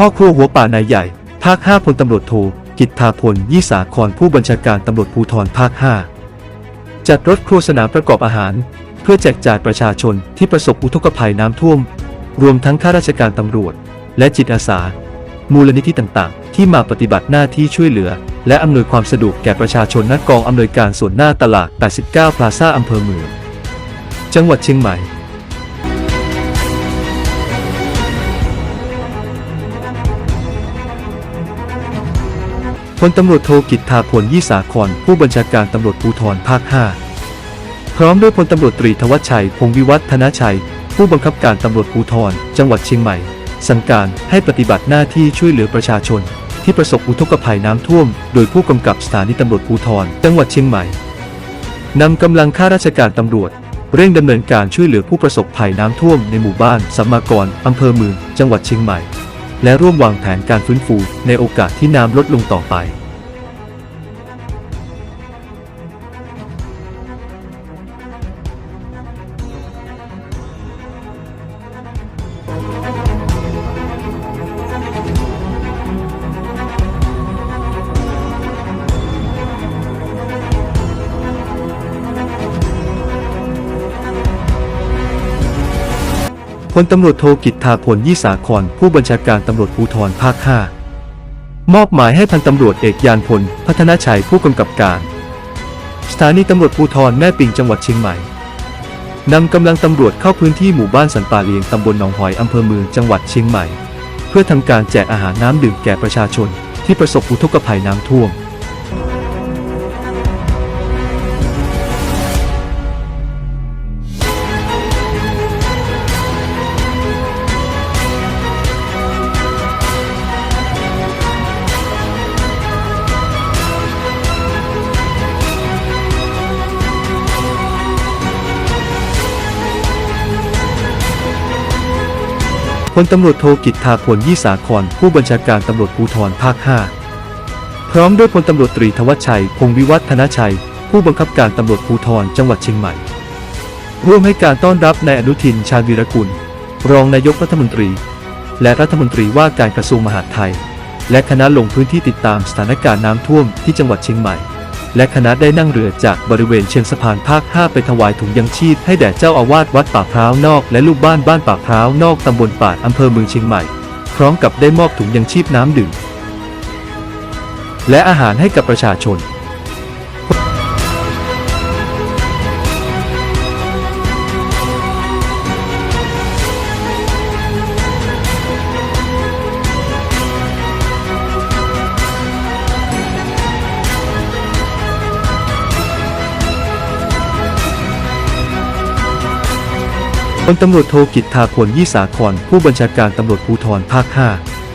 พ่อครัวหัวป่านายใหญ่ ภาค 5พลตำรวจโทกิตาพลยี่สาครผู้บัญชาการตำรวจภูธรภาค 5 จัดรถครัวสนามประกอบอาหาร เพื่อแจกจ่ายประชาชนที่ประสบอุทกภัยน้ำท่วม รวมทั้งข้าราชการตำรวจ และจิตอาสา มูลนิธิต่างๆ ที่มาปฏิบัติหน้าที่ช่วยเหลือ และอำนวยความสะดวกแก่ประชาชนณกองอำนวยการส่วนหน้าตลาด 89 พลาซ่าอำเภอเมืองจังหวัดเชียงใหม่ พลตำรวจโทกิตทาพลยี่สาครผู้บัญชาการตำรวจภูธรภาค 5 พร้อมด้วยพลตำรวจตรีทวัชชัย พงศ์วิวัฒนาชัย ผู้บังคับการตำรวจภูธรจังหวัดเชียงใหม่ สั่งการให้ปฏิบัติหน้าที่ช่วยเหลือประชาชน ที่ประสบอุทกภัยน้ำท่วม โดยผู้กำกับสถานีตำรวจภูธรจังหวัดเชียงใหม่นำกำลังข้าราชการตำรวจ เร่งดำเนินการช่วยเหลือผู้ประสบภัยน้ำท่วมในหมู่บ้านสัมมากรอำเภอเมืองจังหวัดเชียงใหม่ และร่วมวางแผนการฟื้นฟูในโอกาสที่น้ำลดลงต่อไป ลตำรวจโทกิตทาพลยี่สาครผู้บัญชาการตำรวจภูธรภาค5มอบหมายให้พันตำรวจเอกยานพล พัฒนาชัยผู้กำกับการ สถานีตำรวจภูธรแม่ปิงจังหวัดเชียงใหม่นำกำลังตำรวจเข้าพื้นที่หมู่บ้านสันป่าเลียงตำบลหนองหอยอำเภอเมืองจังหวัดเชียงใหม่ เพื่อทำการแจกอาหารน้ำดื่มแก่ประชาชนที่ประสบอุทกภัยน้ำท่วม ลตำรวจโทกิตทาพลยี่สาครผู้บัญชาการตำรวจภูธรภาค 5 พร้อมด้วยพลตำรวจตรีทวัชชัย พงศ์วิวัฒนชัย ผู้บังคับการตำรวจภูธรจังหวัดเชียงใหม่ ร่วมให้การต้อนรับนายอนุทินชาญวีรกุล รองนายกรัฐมนตรี และรัฐมนตรีว่าการกระทรวงมหาดไทย และคณะลงพื้นที่ติดตามสถานการณ์น้ำท่วมที่จังหวัดเชียงใหม่ และคณะได้นั่งเรือจากบริเวณเชิงสะพานภาค 5 ไปถวายถุงยังชีพให้แด่เจ้าอาวาสวัดป่าพร้าวนอกและลูกบ้านบ้านป่าพร้าวนอกตำบลป่าอำเภอเมืองเชียงใหม่ พร้อมกับได้มอบถุงยังชีพน้ำดื่มและอาหารให้กับประชาชน ลตำรวจโทกิตทาพลยี่สาครผู้บัญชาการตำรวจภูธรภาค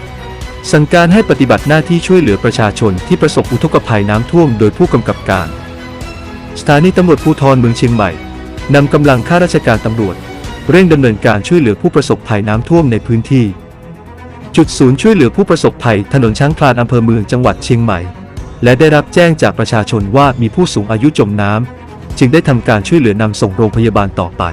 5 สั่งการให้ปฏิบัติหน้าที่ช่วยเหลือประชาชนที่ประสบอุทกภัยน้ำท่วมโดยผู้กำกับการ สถานีตำรวจภูธรเมืองเชียงใหม่นำกำลังข้าราชการตำรวจ เร่งดำเนินการช่วยเหลือผู้ประสบภัยน้ำท่วมในพื้นที่ จุดศูนย์ช่วยเหลือผู้ประสบภัยถนนช้างคลานอำเภอเมืองจังหวัดเชียงใหม่ และได้รับแจ้งจากประชาชนว่ามีผู้สูงอายุจมน้ำจึงได้ทำการช่วยเหลือนำส่งโรงพยาบาลต่อไป